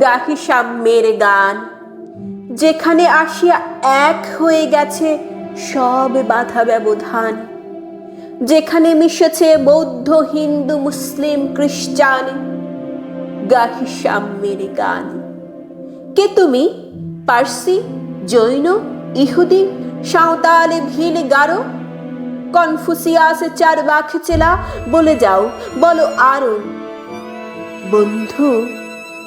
গাহি সাম্যের গান। যেখানে আসিয়া এক হয়ে গেছে সব বাধা ব্যবধান। যেখানে মিশেছে বৌদ্ধ, হিন্দু, মুসলিম, খ্রিস্টান গাহি সাম্যের গান। কে তুমি? পার্সি, জৈন, ইহুদি, সাঁওতাল, ভিল, গারো? কনফুসিয়াস চার বাখ চেলা, বলে যাও, বলো আরও। বন্ধু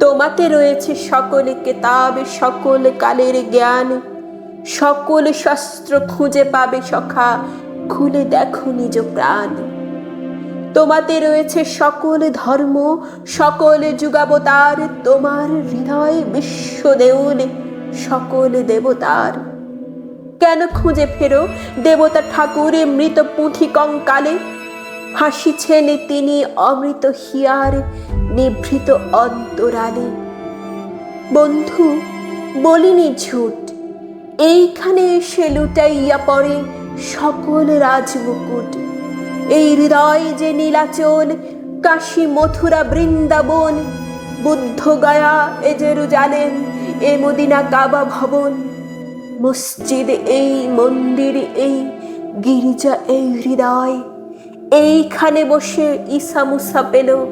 তোমাতে রয়েছে সকলে কেতাবে, সকল কালের জ্ঞান। সকল শাস্ত্র খুঁজে পাবে সখা, খুলে দেখো নিজ প্রাণ। তোমাতে রয়েছে সকল ধর্ম, সকল যুগাবতার, তোমার হৃদয় বিশ্ব দেউল সকল দেবতার। কেন খুঁজে ফেরো দেবতা ঠাকুরে মৃত পুঁথি কঙ্কালে? হাসিছেন তিনি অমৃত হিয়ার নিভৃত অন্তরালে। বন্ধু, বলিনি ঝুট, এইখানে এসে লুটাইয়া পড়ে সকল রাজমুকুট। এই হৃদয় যে নীলাচল, কাশী মথুরা বৃন্দাবন, বুদ্ধ গয়া এ জেরুজালেম, এ মদিনা কাবা ভবন, মসজিদ এই মন্দির এই গির্জা এই হৃদয়। এইখানে বসে ঈসা মুসা পেল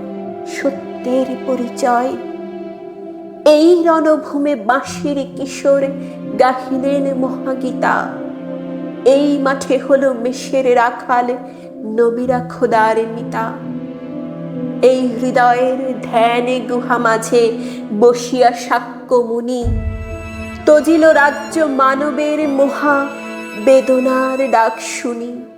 সত্যের পরিচয়। এই রণভূমে বাঁশির কিশোর গাহিলেন মহাগীতা। এই মাঠে হলো মেষের রাখাল, নবীরা খোদার মিতা এই হৃদয়ের ধ্যানে গুহা মাঝে বসিয়া সাক্ষ্য মুনি। তজিল রাজ্য মানবের মহা বেদনার ডাক শুনি।